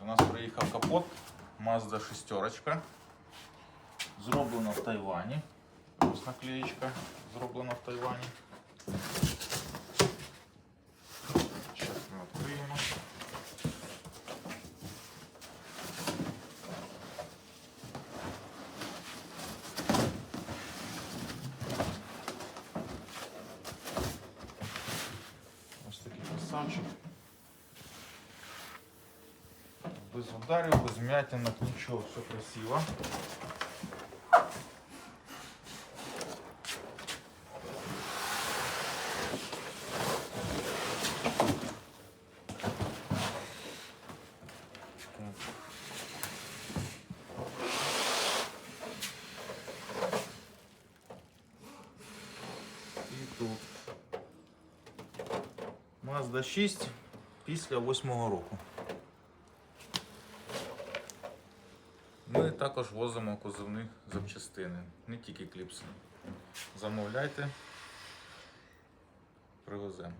До нас приїхав капот Mazda шестерочка. Зроблено в Тайвані. Ось наклеєчка зроблена в Тайвані. Зараз ми відкриємо. Ось такий красавчик. Без ударів, без м'ятинок, нічого, все красиво. І тут. Mazda 6 після 8 року. Ми також возимо кузовні запчастини, не тільки кліпси. Замовляйте, привеземо.